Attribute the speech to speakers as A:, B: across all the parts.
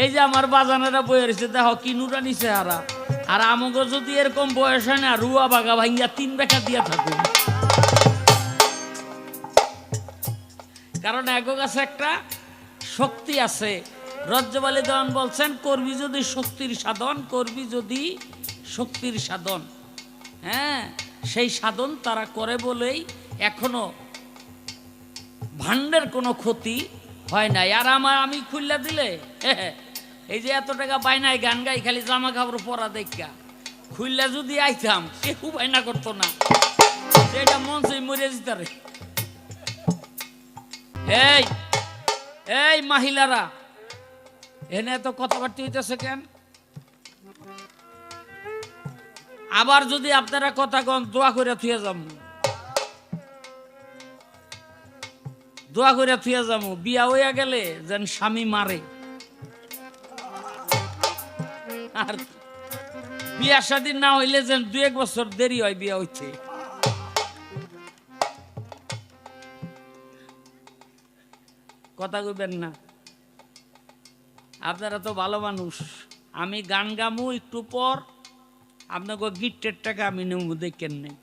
A: এই যে আমার বাজানেরা বয়ে রয়েছে দেখো কি নুরানি চেহারা আর আমাকে যদি এরকম বয়স হয় না, রুয়া বাগা ভাঙ্গিয়া তিন বেকা দিয়া থাকুন। কারণ এগো কাছে একটা শক্তি আছে। রজ্জবালী দেওয়ান বলছেন করবি যদি শক্তির সাধন করবি যদি শক্তির সাধন। হ্যাঁ সেই সাধন তারা করে বলেই এখনও ভান্ডের কোনো ক্ষতি হয় নাই। আর আমার আমি খুললা দিলে এই যে এত টাকা বাইনাই গান গাই, খালি জামা কাপড় পরা দেখা। খুললা যদি আইতাম কেউ বাইনা করতো না। এটা মন সেই মরে যেতারে। এই এই মহিলারা, এনে এত কথাবার্তা হইতেছে কেন? আবার যদি আপনারা কথা কন, দোয়া করে থুয়ে যাম। দোয়া করে থুয়ে যাব বিয়া হইয়া গেলে যেন স্বামী মারে। আর বিয়া শাদী না হইলে যেন দু এক বছর দেরি হয় বিয়া হইতে। কথা কইবেন না। আপনারা তো ভালো মানুষ। আমি গান গামু একটু পর, আপনাকে গিফটের টাকা আমি নেব দেখেন নেই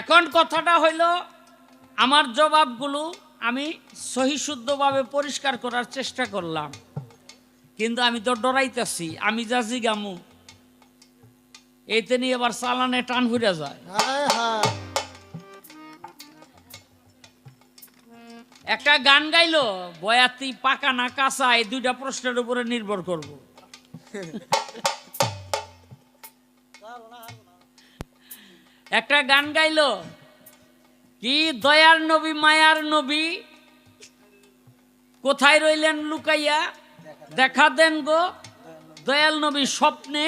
A: এখন কথাটা হইল, আমার জবাবগুলো আমি সহিশুদ্ধভাবে পরিষ্কার করার চেষ্টা করলাম। কিন্তু আমি তো ডরাইতেছি আমি যা জিগামু। এইতে নিয়ে এবার চালানে টান ঘুরে যায়। একটা গান গাইলো বয়াতি পাকা না কাঁচা এই দুইটা প্রশ্নের উপরে নির্ভর করব। একটা গান গাইলো কি দয়ার নবী, মায়ার নবী? কোথায় রইলেন লুকাইয়া? দেখা দেন গো, দয়াল নবী স্বপ্নে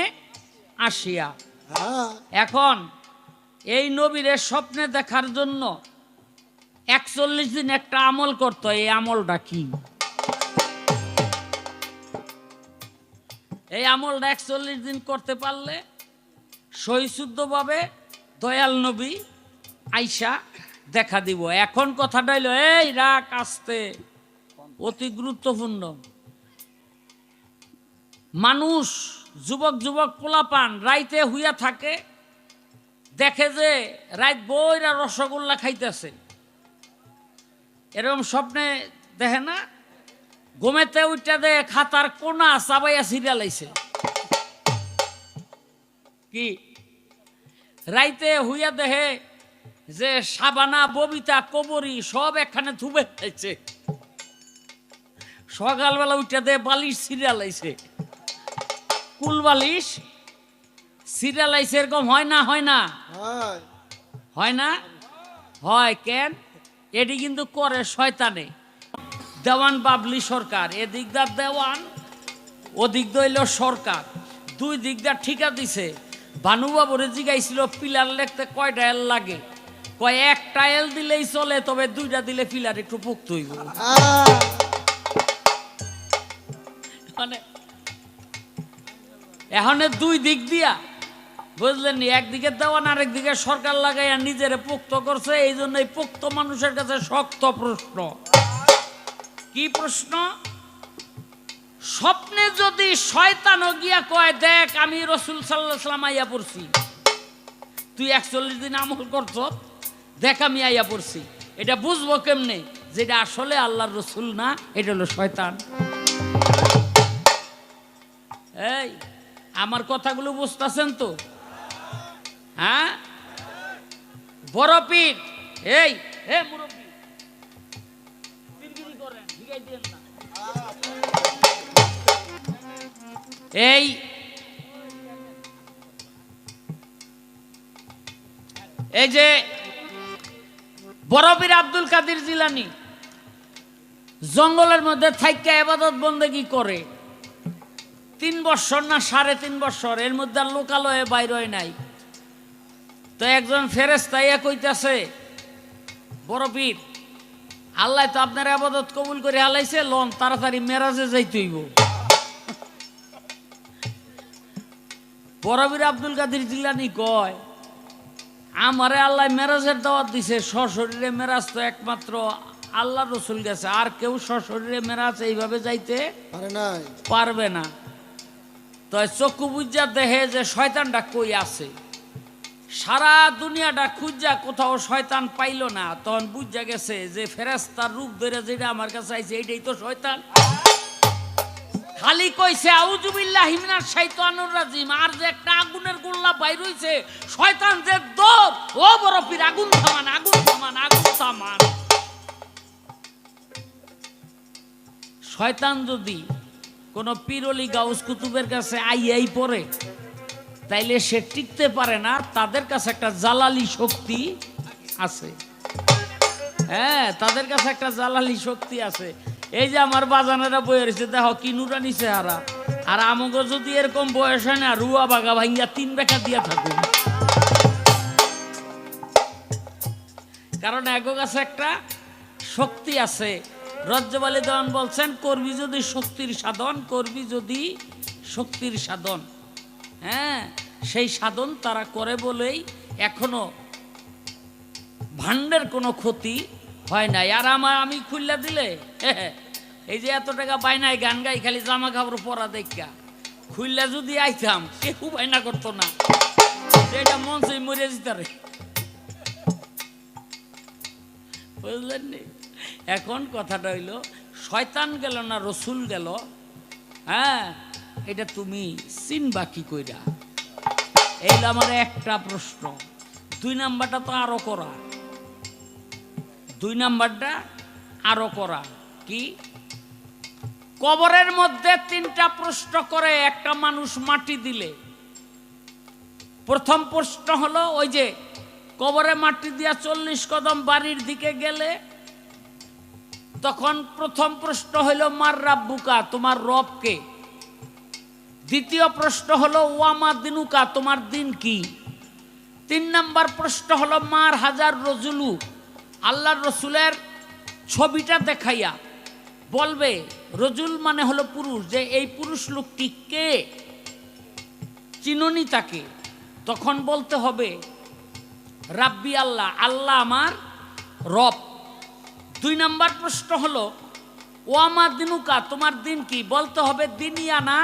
A: আসিয়া। এখন এই নবীরে স্বপ্নে দেখার জন্য একচল্লিশ দিন একটা আমল করতো এই আমলটা কি? এই আমলটা একচল্লিশ দিন করতে পারলে সহিশুদ্ধভাবে দয়াল নবী আইসা দেখা দিব। এখন কথাটা হইল, এই রাখ আসতে অতি গুরুত্বপূর্ণ। মানুষ, যুবক যুবক পোলাপান রাইতে হুইয়া থাকে, দেখে যে রাত বইরা রসগোল্লা খাইতেছে। এরকম স্বপ্নে দেখে না? ঘুমেতে উঠতে দে খাতার কোনা চাবাইয়া সিরিয়াল আইছে। কি? রাইতে হুইয়া দেখে যে সাবানা ববিতা কবরি সব একখানে থুবে খাইছে সকালবেলা উঠে দে বালিশ সিরিয়াল আইছে। কুল বালিশ? সিরিয়াল আইছে এরকম হয় না হয় না?
B: হয়।
A: না? হয় কেন? এটি কিন্তু করে শয়তানে। দেওয়ান বাবলি সরকার এদিকটা দেওয়ান ওদিক দইল সরকার। দুই দিকটা ঠিকা দিছে। ভানুবাবুরে জিগাইছিল পিলার লেখতে কয়টা এল লাগে? কয় একটা এল দিলেই চলে, তবে দুইটা দিলে পিলার একটু পুক্ত হইব। মানে এখন দুই দিক দিয়া, বুঝলেন একদিকে দেওয়ান, আরেক দিকে সরকার লাগাইয়া নিজেরে পোক্ত করছে, এই জন্য এই পোক্ত মানুষের কাছে শক্ত প্রশ্ন। কি প্রশ্ন? স্বপ্নে যদি শয়তান গিয়া কয়, দেখ, আমি রসুল সাল্লাহ সাল্লাম আইয়া পড়ছি। তুই একচল্লিশ দিন আমল করছ দেখ আমি আইয়া পড়ছি। এটা বুঝব কেমনে? যেটা আসলে আল্লাহর রসুল না, এটা হলো শয়তান। এই, আমার কথাগুলো বুঝতেছেন তো? হ্যাঁ? বড় পীর, এই হে। এই এই যে বড় পীর আব্দুল কাদির জিলানি। জঙ্গলের মধ্যে থাইকা এবাদত বন্দেগি করে। তিন বছর না সাড়ে তিন বছর এর মধ্যে আর লোকালয়ে বাইর হয় নাই। তো একজন ফেরেস্তা ইয়া কইতাছে, বড় পীর, আল্লাহ তো আপনার আবাদত কবুল করে হালাইছে লন, তাড়াতাড়ি মেরাজে যাইতে হইব। বড় পীর আব্দুল কাদির জিলানি কয় আমারে আল্লাহ মেরাজের দাওয়াত দিছে সশরীরে মেরাজ তো একমাত্র আল্লাহ রসুল গেছে। আর কেউ সশরীরে মেরাজ এইভাবে যাইতে
B: পারে নাই।
A: পারবে না। তো চক্ষু বুঝা দেহে যে শয়তানটা কই আছে? সারা দুনিয়াটা খুঁজা কোথাও শয়তান পাইল না। তখন বুঝা গেছে যে ফেরেস্তার রূপ ধরে যেটা আমার কাছে আইছে এইটাই তো শয়তান। খালি কইছে আউজুবিল্লাহ হিমিনার শাইতানুর রাজিম, আর যে একটা আগুনের গোল্লা বাইর হইছে, শয়তান যে দৌড় ও বড় পীর, আগুন থামান আগুন থামান আগুন থামান। শয়তান যদি কোনো পিরলি গাউস কুতুবের কাছে আইয়াই পড়ে, তাইলে সে টিকতে পারে না তাদের কাছে একটা জালালি শক্তি আছে। হ্যাঁ তাদের কাছে একটা জালালি শক্তি আছে। এই যে আমার বাজানেরা বয়ে রয়েছে, দেখো কি নুরানি চেহারা আর আমাকে যদি এরকম বয়স হয় না, রুয়া বাগা ভাঙ্গিয়া তিন বেকা দিয়া থাকুন। কারণ এগো কাছে একটা শক্তি আছে। রজ্জবালি দেওয়ান বলছেন, করবি যদি শক্তির সাধন, করবি যদি শক্তির সাধন। হ্যাঁ সেই সাধন তারা করে বলেই এখনও ভান্ডের কোনো ক্ষতি হয় নাই। আর আমার আমি খুললা দিলে, এই যে এত টাকা পাই নাই, গান গাই, খালি জামা কাপড় পরা দেখা খুললা যদি আইতাম কেউ বাইনা করতো না। সেটা মন সেই মরে যেতারে বুঝলেন এখন কথাটা হইল, শয়তান গেল না রসুল গেল? হ্যাঁ এটা তুমি চিনবা কি কইরা? এই আমার একটা প্রশ্ন। দুই নাম্বারটা তো আরও করা দুই নাম্বারটা আরও করা। কি? কবরের মধ্যে তিনটা প্রশ্ন করে একটা মানুষ মাটি দিলে। প্রথম প্রশ্ন হলো ওই যে কবরে মাটি দিয়া চল্লিশ কদম বাড়ির দিকে গেলে, তখন প্রথম প্রশ্ন হইল মার রাব্বুকা তোমার রবকে দ্বিতীয় প্রশ্ন হলো ওয়ামা দিনুকা, তোমার দিন কি? তিন নাম্বার প্রশ্ন হলো, মার হাজার রজুলু আল্লাহর রসুলের ছবিটা দেখাইয়া বলবে, রজুল মানে হলো পুরুষ, যে এই পুরুষ লোকটি কে? চিননি তাকে। তখন বলতে হবে, রাব্বি আল্লাহ আল্লাহ আমার রব। দুই নাম্বার প্রশ্ন হলো ও আমার দিনুকা, তোমার দিন কি? বলতে হবে, দিনিয়ানা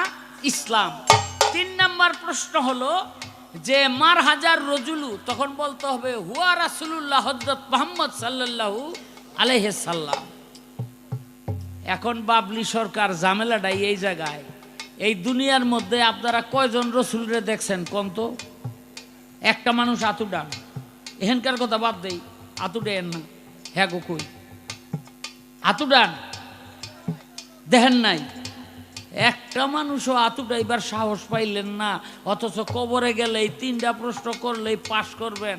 A: ইসলাম। তিন নাম্বার প্রশ্ন হলো যে মার হাজার রজুলু, তখন বলতে হবে, হুয়া রাসুলুল্লাহ হজরত মোহাম্মদ সাল্লাল্লাহু আলহ সাল্লাম। এখন বাবলি সরকার ঝামেলাটাই এই জায়গায়। এই দুনিয়ার মধ্যে আপনারা কয়জন রসুলরে দেখছেন কোন তো? একটা মানুষ আতু ডান। এখানকার কথা বাদ দেই, আতু ডেন না হ্যাঁ গো কই? আতু ডান, দেখেন নাই? একটা মানুষও আতু ডাইবার সাহস পাইলেন না, অথচ কবরে গেলে এই তিনটা প্রশ্ন করলেই পাশ করবেন।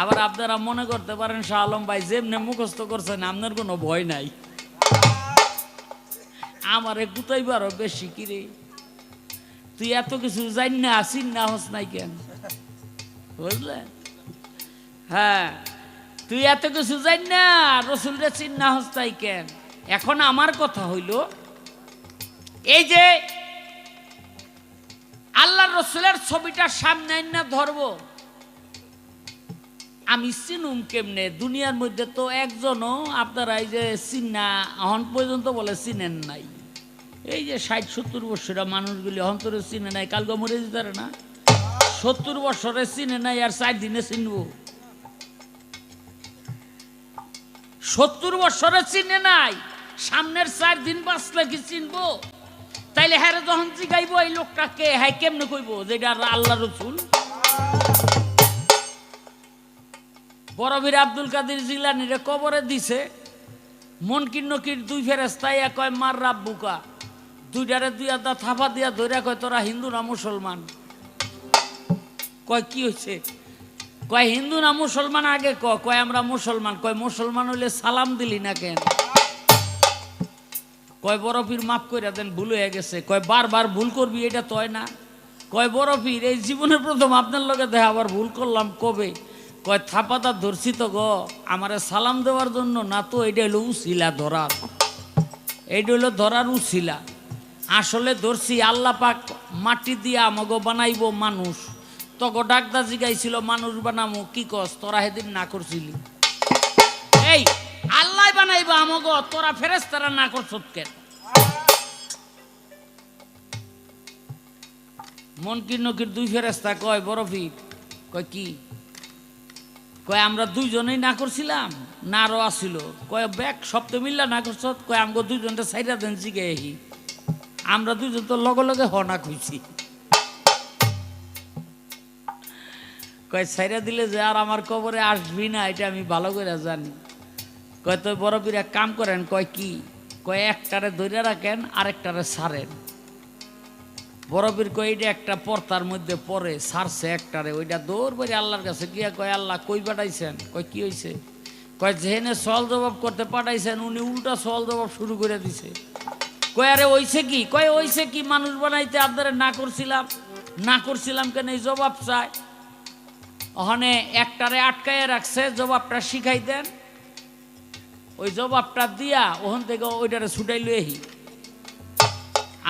A: আবার আপনারা মনে করতে পারেন, শাহ আলম ভাই যেমনে মুখস্থ করছেন, আপনার কোনো ভয় নাই। আমারে গুতাইবারও বেশি কিরে তুই এত কিছু জান না আসিন না হস নাই কেন? বুঝলেন? হ্যাঁ তুই এত কিছু জান না রসুলরে চিন্না হস্তাই কেন? এখন আমার কথা হইল এই যে আল্লাহ রসুলের ছবিটা সামনে না ধরবো। আমি চিনুম কেমনে? দুনিয়ার মধ্যে তো একজনও আপনারা এই যে চিন্না এখন পর্যন্ত বলে চিনেন নাই। এই যে ষাট, সত্তর বছরা মানুষগুলি অন্তরে চিনে নাই কালকে মরে যেতে না। সত্তর বছরে চিনে নাই আর চার দিনে চিনবো। সত্তর বছরে চিনে নাই, সামনের চার দিন বাঁচলে কি চিনবো? তাইলে হ্যাঁ যখন জিগাইবো, এই লোকটাকে হ্যাঁ কেমনে কইবো? যেটা আল্লাহ রসুল। বড়বীর আব্দুল কাদের জিলানিরে কবরে দিছে। মনকির নকির দুই ফেরেস্তাই কয়, মার রাব্বুকা দুইটারে দুই আদা থাপা দিয়া ধরে কয়, তোরা হিন্দু না মুসলমান? কয়, কি হয়েছে কয়, হিন্দু না মুসলমান? আগে কয়, আমরা মুসলমান। কয়, মুসলমান হইলে সালাম দিলি না কেন? কয় বড় পীর মাফ করে দেন, ভুল হয়ে গেছে। কয় বারবার ভুল করবি, এটা তয় না। কয় বড় এই জীবনের প্রথম আপনার লগে দেখা, আবার ভুল করলাম কবে? কয় থাপাতা ধরছি তো গো, আমারে সালাম দেওয়ার জন্য না তো এটা হলো উছিলা ধরার। এইটা হলো ধরার উছিলা আসলে ধরছি, আল্লাহ পাক মাটি দিয়া আমাগো বানাইব মানুষ। তখন ডাকদা জিগাইছিল, মানুষ বানামো, কি কস, তোরা সেদিন না করছিলি। এই! আল্লাহ বানাই আইবা আমগ, তোরা ফেরেস্তারা না করছত কেন মনকির নকির দুই ফেরেস্তা কয় বরফির কয়, কি? কয়, আমরা দুইজনেই না করছিলাম, না আরও আসিল কয়, ব্যাগ সপ্তাহ মিল্লা না করছ, কয়, আমগো দুইজনটা সাইরা দেন জিগে আহি আমরা দুইজন তো লগে লগে না কইছি কয় সাইরা দিলে যে আর আমার কবরে আসবি না, এটা আমি ভালো করে জানি। কয় তো বড় পীর এক কাম করেন, কয় কি? কয়, একটারে ধরে রাখেন, আরেকটারে সারেন। বড় পীর কয় এটা একটা পর্তার মধ্যে পড়ে, সারছে একটারে ওইটা দৌড় বেড়ে আল্লাহর কাছে গিয়া কয়, আল্লাহ, কই পাঠাইছেন? কয়, কি হয়েছে কয়, যেহেনে সল জবাব করতে পাঠাইছেন, উনি উল্টা সল জবাব শুরু করে দিছে। কয়, আরে ওইছে কি? কয় ওইছে কি, মানুষ বানাইতে আপনারা না করছিলাম না করছিলাম কেন, এই জবাব চায়? ওখানে একটারে আটকাইয়া রাখছে, জবাবটা শিখাই দেন। ওই জবাবটা দিয়া ওখান থেকে ওইটারে ছুটাই লই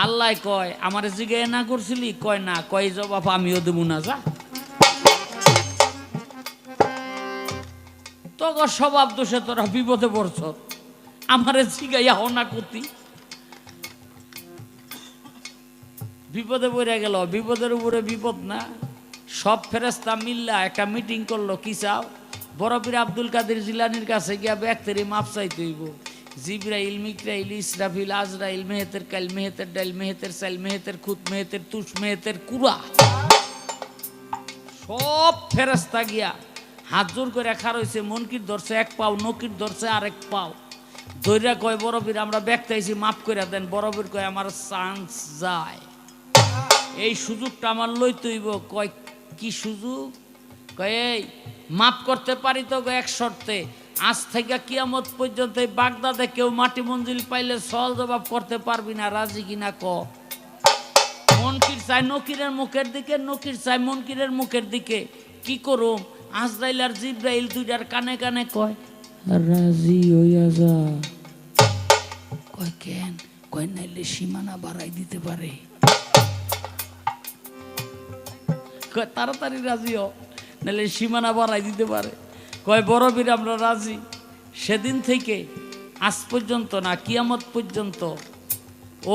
A: আল্লাহ কয়, আমার জিগে না করছিলি? কয়, না, কয় জবাব আমিও দেবো না, যা। তখন স্বভাব দোষে তোরা বিপদে পড়ছ। আমারে জিগাইয়া হো না করতি বিপদে পড়ে গেল, বিপদের উপরে বিপদ না। সব ফেরেস্তা মিল্লা একটা মিটিং করল, কি চাও? বরফির আব্দুল কাদের জিলানির কাছে গিয়া ব্যক্তির মাপ চাইতে হইব। জিব্রাইল মিকরাইল ইসরাফিল, আজরাইল, মেহেতের কাইল, মেহেতের ডাইল, মেহেতের সাইল, মেহেতের খুত, মেহেতের তুষ, মেহেতের কুড়া। সব ফেরেস্তা গিয়া হাত জোর করে রাখা রয়েছে মনকির ধরছে এক পাও, নকির ধরছে আরেক পাও। দৈরা কয় বরফির আমরা ব্যক্ত আইছি মাফ করে দেন। বরফির কয়, আমার চান্স যায়। এই সুযোগটা আমার লই তৈব কয়, কি সুযোগ? কয়, এই মাফ করতে পারি তো এক শর্তে। আজ থেকে কিয়ামত পর্যন্ত বাগদাদে কেউ মাটি মঞ্জিল পাইলে সল জবাব করতে পারবি না, রাজি কিনা ক? মনকির চাই নকিরের মুখের দিকে, নকির চাই মনকিরের মুখের দিকে। কি করুম? আজরাইল আর জিব্রাইল দুইটার কানে কানে কয়, রাজি হইয়া যা। কয়, কেন? কয়, নাইলে সীমানা বাড়াই দিতে পারে। তাড়াতাড়ি রাজি হ। নাহলে সীমানা বাড়াই দিতে পারে। কয়, বড় বীর, আমরা রাজি। সেদিন থেকে আজ পর্যন্ত না, কিয়ামত পর্যন্ত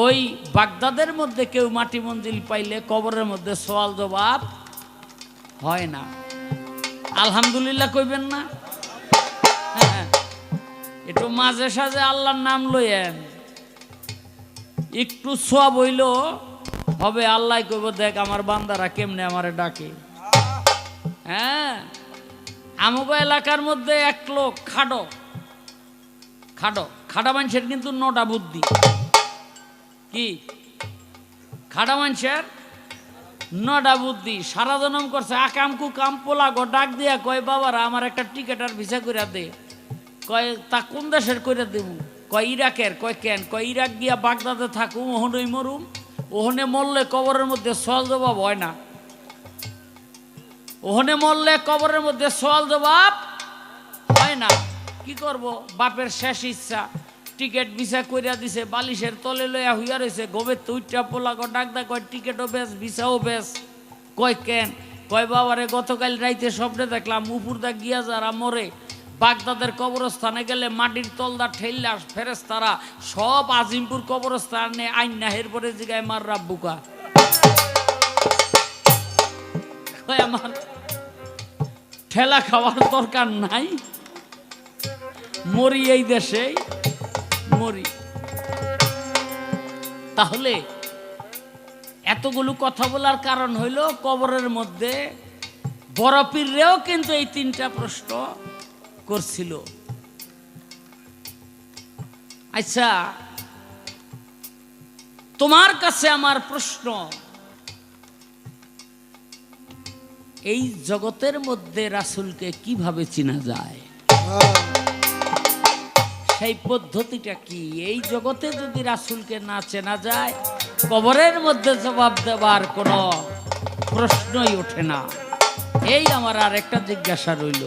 A: ওই বাগদাদের মধ্যে কেউ মাটি মঞ্জিল পাইলে কবরের মধ্যে সওয়াল জবাব হয় না। আলহামদুলিল্লাহ কইবেন না? হ্যাঁ একটু মাঝে সাঝে আল্লাহর নাম লইয়েন একটু সব হইল হবে আল্লাহ কইব, দেখ, আমার বান্দারা কেমনে আমারে ডাকে। হ্যাঁ? আমগো এলাকার মধ্যে এক লোক, খাডো। খাডো। খাডা মানুষের কিন্তু নটা বুদ্ধি। কি? খাডা মানুষের নটা বুদ্ধি। সারা জনম করছে, আকাম কু কাম পোলা গো ডাক দিয়া কয়, বাবারা, আমার একটা টিকিট আর ভিসা করে দে। কয়, তা কোন দেশের করে দেব? কয়, ইরাকের। কয়, কেন? কয়, ইরাক গিয়া বাগদাদে থাকুম, ওহনই মরুম। ওহনে মরলে কবরের মধ্যে সল জবাব হয় না। ওহনে মরলে কবরের মধ্যে সল জবাব হয় না। কি করব? বাপের শেষ ইচ্ছা। টিকিট ভিসা কইরা দিছে, বালিশের তলে লইয়া হইয়া রয়েছে গোবের তুইটা পোলা গো ডাকদা কয়, টিকিটও বেশ, ভিসাও বেশ। কয়, কেন? কয়, বাবারে, গতকাল রাইতে স্বপ্নে দেখলাম, উপর দা গিয়া যারা মরে, বাগদাদের কবরস্থানে গেলে মাটির তলদা ঠেললা ফেরেস তারা সব আজিমপুর কবরস্থানে আইন না পরে জিগায় মার রাব্বুকা। আমার ঠেলা খাওয়ার দরকার নাই। মরি এই দেশে, মরি। তাহলে এতগুলো কথা বলার কারণ হইল কবরের মধ্যে বরফিরেও কিন্তু এই তিনটা প্রশ্ন করছিল। আচ্ছা তোমার কাছে আমার প্রশ্ন এই জগতের মধ্যে রাসুলকে কীভাবে চিনা যায়? সেই পদ্ধতিটা কি? এই জগতে যদি রাসুলকে না চেনা যায়, কবরের মধ্যে জবাব দেওয়ার কোনো প্রশ্নই ওঠে না। এই আমার আর একটা জিজ্ঞাসা রইল।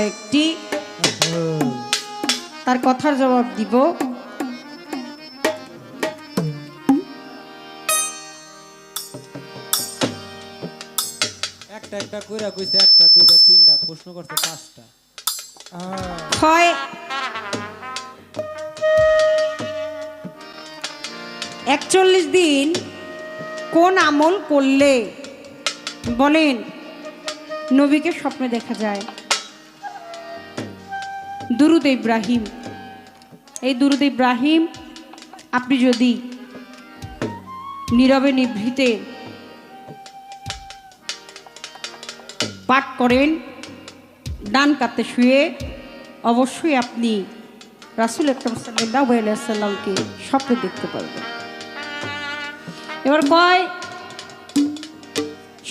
C: কয়েকটি তার কথার জবাব দিব।
D: একটা একটা কইরা কইছে একটা দুইটা তিনটা প্রশ্ন করছে পাঁচটা।
C: ক্ষয় একচল্লিশ দিন কোন আমল করলে? বলেন নবীকে স্বপ্নে দেখা যায়। দুরুদ ইব্রাহিম। এই দুরুদ ইব্রাহিম, আপনি যদি নীরবে নিভৃতে পাঠ করেন, ডান কাতে শুয়ে অবশ্যই আপনি রাসুল আকরম সাল্লাহ সাল্লামকে স্বপ্নে দেখতে পারবেন। এবার কয়,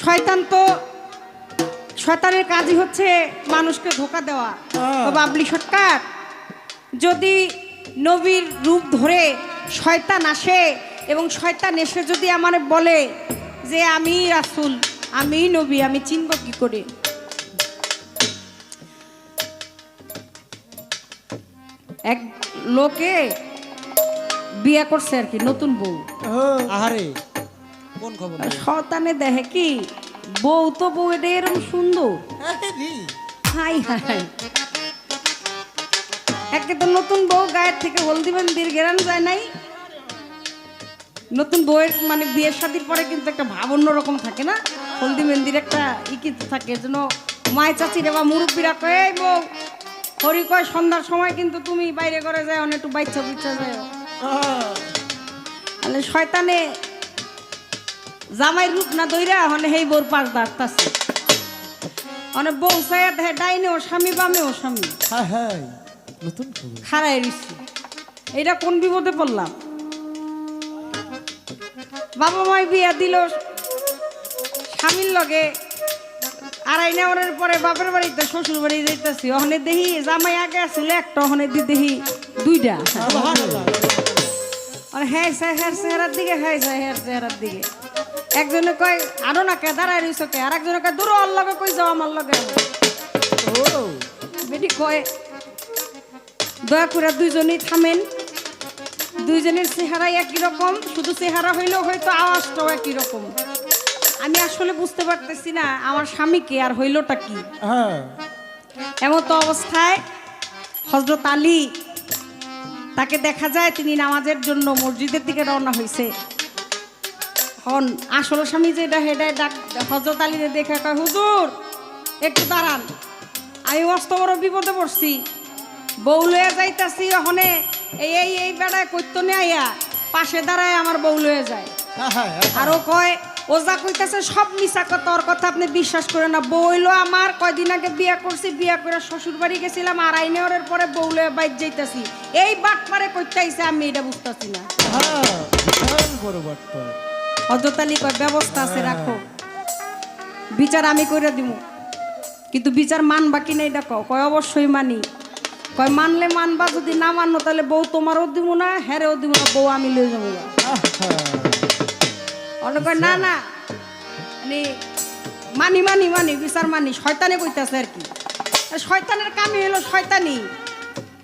C: শয়তান তো শয়তানের কাজই হচ্ছে মানুষকে ধোকা দেওয়া। তো বাবলি সরকার যদি নবীর রূপ ধরে শয়তান আসে এবং শয়তান এসে যদি আমার বলে যে আমি রাসুল আমি নবী আমি চিনব কি করে? এক লোকে বিয়ে করছে আর কি নতুন বউ।
D: আহারে কোন খবর?
C: শতানে দেখে কি বউ তো বউ এটা এরকম সুন্দর। হাই হাই একে তো নতুন বউ গায়ের থেকে হলদি মেহেন্দির গেরান যায় নাই। নতুন বউয়ের মানে বিয়ের শাদির পরে কিন্তু একটা ভাব অন্যরকম থাকে না? হলদি মেহেন্দির একটা ই কিন্তু থাকে যেন মায় চাচিরে বা মুরব্বীরা কয়ে "এই বউ হরি কয় সন্ধ্যার সময় কিন্তু তুমি বাইরে করে যায় অনেক একটু বাচ্চা বুচ্চা যায় তাহলে শয়তানে জামাই রূপ না দইরা হলে হেই বোর পাশ দাঁড়তাছে অনেক বউ সায়া দেখে ডাইনে ও স্বামী বামে ও স্বামী।
B: হ্যাঁ হ্যাঁ নতুন
C: খারাই রিসি এইটা কোন বিপদে পড়লাম? বাবা মাই বিয়া দিল স্বামীর লগে। আড়াই নেওয়ার পরে বাপের বাড়িতে শ্বশুর বাড়ি যাইতেছি। ওখানে দেখি জামাই আগে আসলে একটা ওখানে দি দেখি দুইটা। আর হ্যাঁ স্যার হ্যাঁ চেহারার দিকে হ্যাঁ স্যার হ্যাঁ চেহারার দিকে। একজনে কয় আরও না কে দাঁড়ায় রইছ কে? আর একজনে কয় দূর ওর লগে কই যাও আমার লগে?
B: ও।
C: বেটি কয় দয়া করে দুইজনেই থামেন। দুইজনের চেহারাই একই রকম শুধু চেহারা হইলেও হয়তো আওয়াজটাও একই রকম। আমি আসলে বুঝতে পারতেছি না আমার স্বামীকে আর হইলটা কি?
B: হ্যাঁ।
C: এমন তো অবস্থায় হজরত আলী তাকে দেখা যায় তিনি নামাজের জন্য মসজিদের দিকে রওনা হয়েছে হন আসল স্বামী যেটা হেডায় ডাক হজরত আলীরে দেখে কয় হুজুর একটু দাঁড়ান। আমি মস্ত বড় বিপদে পড়ছি। বউ লয়ে যাইতাছি ওখানে এই এই এই বেড়ায় কইতো নে আইয়া পাশে দাঁড়ায় আমার বউ লয়ে যায়।
B: হ্যাঁ হ্যাঁ
C: আরও কয় ও যা কইতাছে সব মিশা কথা ওর কথা আপনি বিশ্বাস করে না। বইলো আমার কয়দিন আগে বিয়া করছি বিয়া করে শ্বশুর বাড়ি গেছিলাম আর আইনের পরে বউলে বাইক যাইতাছি। এই বাট পারে কইতাইছে আমি এটা বুঝতাছি না।
B: হ্যাঁ বড় বাটপার
C: অযতালি কয় ব্যবস্থা আছে রাখো। বিচার আমি কইরা দিব কিন্তু বিচার মানবা কি না এটা কও কয় অবশ্যই মানি। কয় মানলে মানবা যদি না মানো তাহলে বউ তোমারও দিব না হ্যারেও দিব না বউ আমি লয়ে যাব অনেক না না। মানে মানি মানি মানি বিচার মানি শয়তানে কইতাছে আর কি। শয়তানের কামই হলো শয়তানি।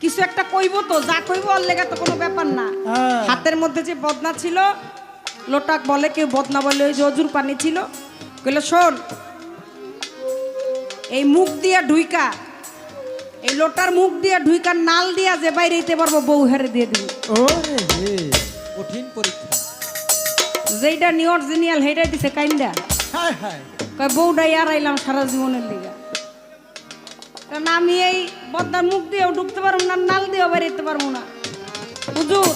C: কিছু একটা কইব তো যা কইব ওর লেগে তো কোনো ব্যাপার না।
B: হ্যাঁ।
C: হাতের মধ্যে যে বদনা ছিল লোটাক বলে কেউ বদনা বলে ওই যে অজুর পানি ছিল। কইলে শোন এই মুখ দিয়া ঢুইকা এই লোটার মুখ দিয়া ঢুইকা নাল দিয়া যে বাইরে দিতে পারব বউ হেরে দিয়ে দিবি।
D: কঠিন পরীক্ষা।
C: যেইটা নিউ অরিজিনাল হেইটাই দিছে কাইন্দা। কয় বউটাই আড়াইলাম সারা জীবনের লিগা। কারণ আমি এই বদ্দার মুখ দিয়েও ঢুকতে পারব না নাল দিয়েও বেরোতে পারব না। হুজুর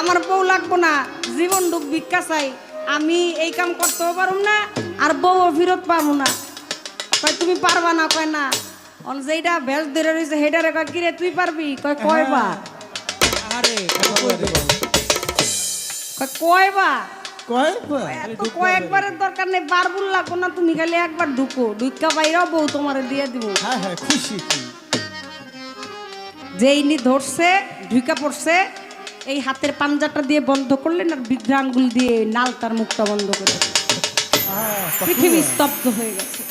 C: আমার বউ লাগবো না জীবন ডুক ভিক্ষা চাই আমি এই কাম করতেও পারব না আর বউও ফিরত পারব না। কয় তুমি পারবা না? কয় না। অন যেইটা ভেজ ধরে রয়েছে হেটারে কয় কিরে তুই পারবি? কয় কয় এত কয়েকবারের দরকার নেই বারবুল লাগবো না তুমি খালি একবার ঢুকো। ঢুকা বাইরেও বউ তোমার দিয়ে দিব।
B: হ্যাঁ হ্যাঁ খুশি
C: ধরছে ঢুকা পড়ছে এই হাতের পাঞ্জাটা দিয়ে বন্ধ করলেন আর বৃদ্ধা আঙ্গুল দিয়ে নাল তার মুখটা বন্ধ করে পৃথিবী স্তব্ধ হয়ে গেছে।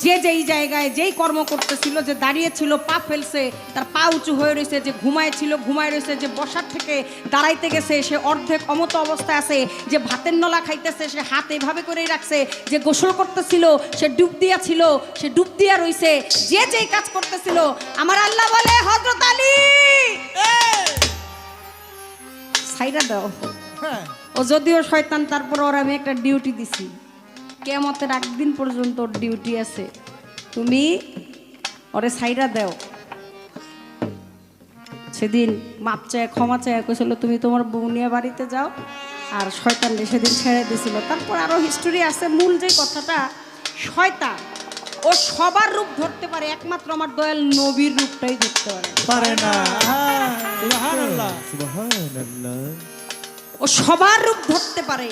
C: যে যেই জায়গায় যেই কর্ম করতেছিল যে দাঁড়িয়ে ছিল পা ফেলছে তার পা উঁচু হয়ে রয়েছে যে ঘুমায় ছিল ঘুমায় রয়েছে যে বসার থেকে দাঁড়াইতে গেছে সে অর্ধেক অমত অবস্থায় আছে যে ভাতের নলা খাইতেছে সে হাত এভাবে করেই রাখছে যে গোসল করতেছিল সে ডুব দিয়া ছিল সে ডুব দিয়া রইছে যে যেই কাজ করতেছিল আমার আল্লাহ বলে হজরত আলী! সাইরা দাও। ও যদিও শয়তান তারপর ওর আমি একটা ডিউটি দিছি। কেমতের একদিন পর্যন্ত ওর ডিউটি আছে। তুমি ওরে ছাইরা দাও। সেদিন মাপ চায় ক্ষমা চায় কইছিল তুমি তোমার বউ বাড়িতে যাও। আর শয়তান সেদিন ছেড়ে দিছিল। তারপর আরও হিস্টোরি আছে। মূল যে কথাটা শয়তান ও সবার রূপ ধরতে পারে একমাত্র আমার দয়াল নবীর রূপটাই ধরতে পারে।
B: পারে না।
D: সুবহানাল্লাহ।
B: সুবহানাল্লাহ।
C: ও সবার রূপ ধরতে পারে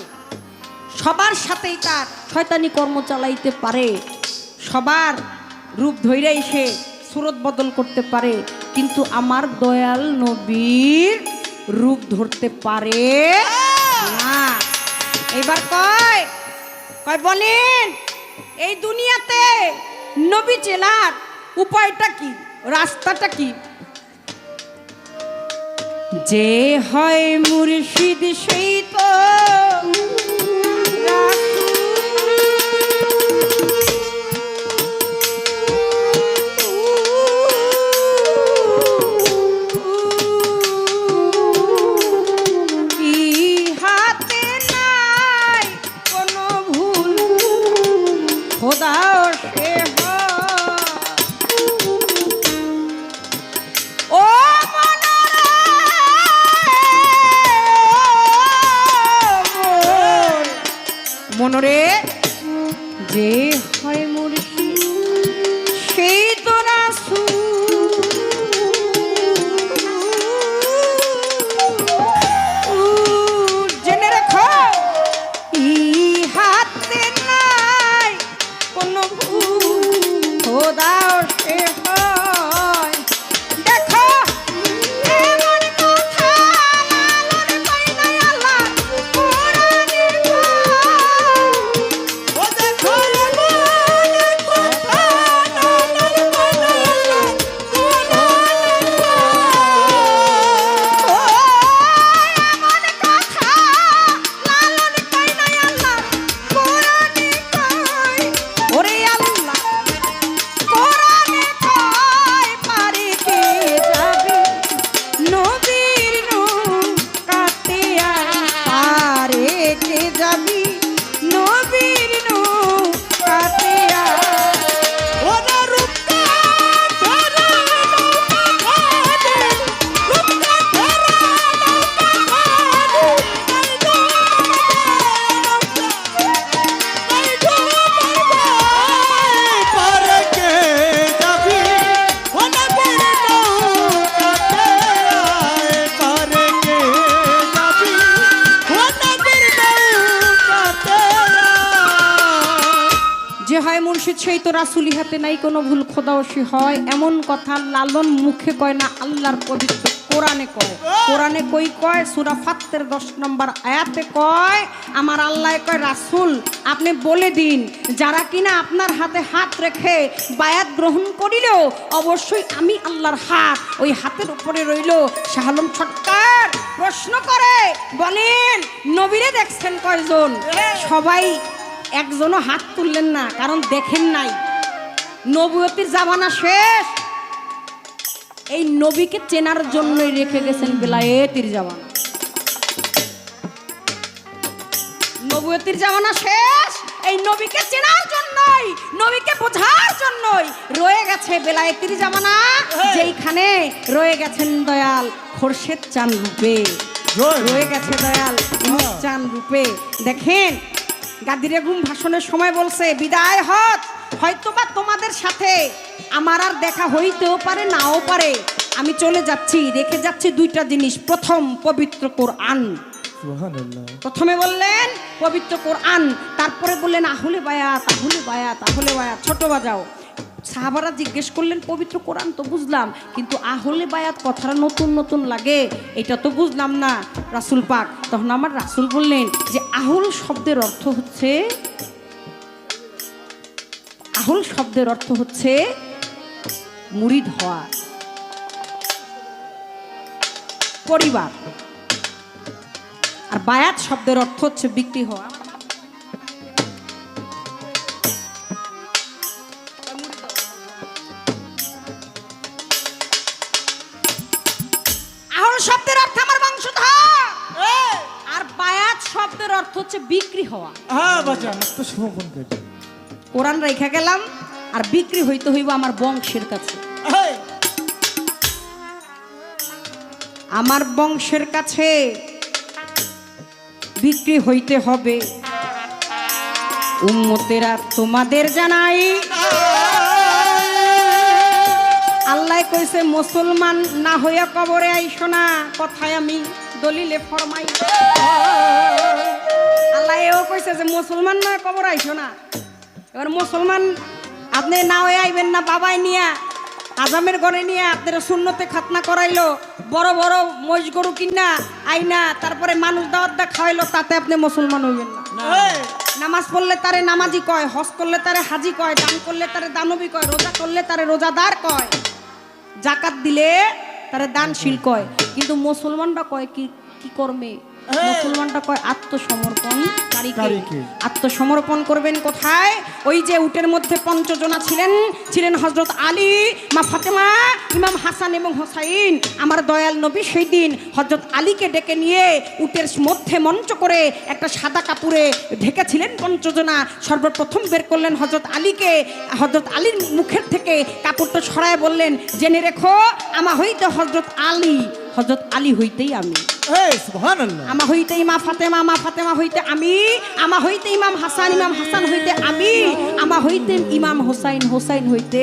C: সবার সাথেই তার শয়তানি কর্ম চালাইতে পারে সবার রূপ ধৈরাই সে সুরত বদল করতে পারে কিন্তু আমার দয়াল নবীর রূপ ধরতে পারে না। এবার কয় কয় বলেন? এই দুনিয়াতে নবী চেলার উপায়টা কি? রাস্তাটা কি? যে হয় মুর্শিদ সেই তো মনরে যে হাতে নাই কোনো ভুল খোদাওসি হয়। এমন কথা লালন মুখে কয় না আল্লাহর পবিত্র কোরআনে কয়। কোরআনে কই কয়? সুরা ফাত্তের দশ নম্বর আয়াতে কয় আমার আল্লাহ কয় রাসুল আপনি বলে দিন যারা কিনা আপনার হাতে হাত রেখে বায়াত গ্রহণ করিল অবশ্যই আমি আল্লাহর হাত ওই হাতের উপরে রইল। শাহলম ছটকার প্রশ্ন করে বলেন নবীরে দেখছেন কয়জন? সবাই একজনও হাত তুললেন না কারণ দেখেন নাই। নবুয়তির জামানা শেষ। এই নবীকে চেনার জন্যই রেখে গেছেন বেলায়েতির জামানা। নবুয়তির জামানা শেষ। এই নবীকে চেনার জন্যই নবীকে বোঝার জন্যই রয়ে গেছে বেলায়েতির জামানা। যেইখানে রয়ে গেছেন দয়াল খোরশেদ চান রূপে। রয়ে। গেছে দয়াল চান রূপে। দেখেন গাদিরে ঘুম ভাষণের সময় বলছে বিদায় হত হয়তোবা তোমাদের সাথে আমার আর দেখা হইতেও পারে নাও পারে। আমি চলে যাচ্ছি রেখে যাচ্ছি দুইটা জিনিস। প্রথম পবিত্র কোরআন। প্রথমে বললেন পবিত্র কোরআন। তারপরে বললেন আহলে বায়াত আহলে বায়াত আহলে বায়াত ছোট বাজাও। সাহাবারা জিজ্ঞেস করলেন পবিত্র কোরআন তো বুঝলাম কিন্তু আহলে বায়াত কথাটা নতুন নতুন লাগে। এটা তো বুঝলাম না। রাসুল পাক তখন আমার রাসুল বললেন যে আহুল শব্দের অর্থ হচ্ছে আহল শব্দের অর্থ হচ্ছে মুরিদ হওয়া। পরিবার। আর বায়াত শব্দের অর্থ হচ্ছে বিক্রি হওয়া। শব্দের অর্থ আমার বংশধর। আর বায়াত শব্দের অর্থ হচ্ছে বিক্রি হওয়া।
D: হ্যাঁ বাচ্চা তো করে
C: কোরআন রেখে গেলাম আর বিক্রি হইতে হইব আমার বংশের কাছে। আমার বংশের কাছে বিক্রি হইতে হবে। উম্মতেরা তোমাদের জানাই। আল্লাহ কইছে মুসলমান না হইয়া কবরে আইসো না। কথায় আমি দলিলে ফরমাই। আল্লাহ এও কইছে যে মুসলমান না কবর আইসো না। এবার মুসলমান আপনি না হয়ে আইবেন না বাবাই নিয়া আজামের ঘরে নিয়ে আপনারা শূন্যতে খাতনা করাইলো বড় বড় মহিষ গরু কিনা আইনা তারপরে মানুষ দাওয়াত দা খাওয়াইলো তাতে আপনি মুসলমান হইবেন না। নামাজ পড়লে তারে নামাজি কয় হজ করলে তারে হাজি কয় দান করলে তারে দানবী কয় রোজা করলে তারে রোজাদার কয়। জাকাত দিলে তারে দানশীল কয়। কিন্তু মুসলমানরা কয় কি কি কর্মে? মুসলমানটা কয় আত্মসমর্পণ? আত্মসমর্পণ করবেন কোথায়? ওই যে উটের মধ্যে পঞ্চজনা ছিলেন ছিলেন হজরত আলী মা ফাতেমা ইমাম হাসান এবং হোসাইন। আমার দয়াল নবী সেই দিন হজরত আলীকে ডেকে নিয়ে উটের মধ্যে মঞ্চ করে একটা সাদা কাপড়ে ঢেকেছিলেন পঞ্চজনা। সর্বপ্রথম বের করলেন হজরত আলীকে। হজরত আলীর মুখের থেকে কাপড়টা ছড়ায় বললেন জেনে রেখো আমা হইতে হজরত আলী হজরত আলী হইতেই আমি। আমা হইতে ইমা ফাতেমা মা ফাতেমা হইতে আমি। আমা হইতে ইমাম হাসান ইমাম হাসান হইতে আমি। আমা হইতে ইমাম হোসাইন হোসাইন হইতে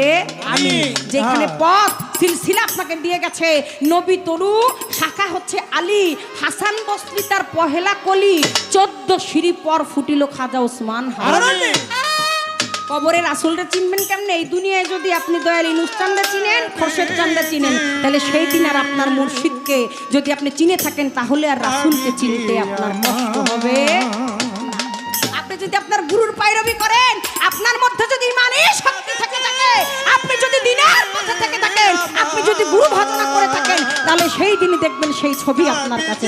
C: আমি। যেখানে পথ সিলসিলা আপনাকে দিয়ে গেছে। নবী তরু শাখা হচ্ছে আলী। হাসান বস্তি তার পহেলা কলি। চোদ্দ সিঁড়ি পর ফুটিল খাজা ওসমান হারানি কবরের আসলটা চিনবেন কেমনে? এই দুনিয়ায় যদি আপনি দয়াল ইনুস চান্দা চিনেন, খোরশেদ চান্দা চিনেন, তাহলে সেই দিন আর আপনার মুর্শিদকে যদি আপনি চিনে থাকেন, তাহলে আর রাসুলকে চিনতে আপনার কষ্ট হবে। আপনি যদি আপনার গুরুর পায়রবি করেন, আপনার মধ্যে যদি ইমানের শক্তি থেকে থাকে, আপনি যদি দিনের পথে থেকে থাকেন, আপনি যদি গুরু ভজনা করে থাকেন, তাহলে সেই দিনই দেখবেন সেই ছবি আপনার কাছে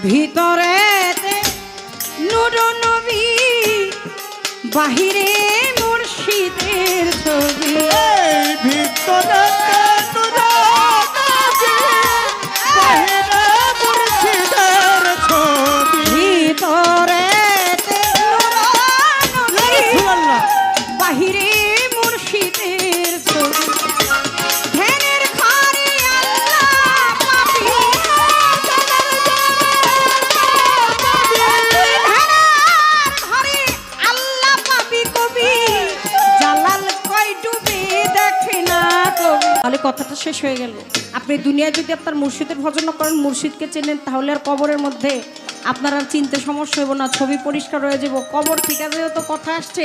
C: ভিতরে নবী বাহিরে মুর্শিদের ছবি।
B: ভিতরে
C: শেষ হয়ে গেল। আপনি দুনিয়ায় যদি আপনার মুর্শিদের ভজন করেন, মুর্শিদকে চেনেন, তাহলে আর কবরের মধ্যে আপনার আর চিনতে সমস্যা হইব না, ছবি পরিষ্কার হয়ে যাব কবর ঠিক আছে, তো কথা আসছে।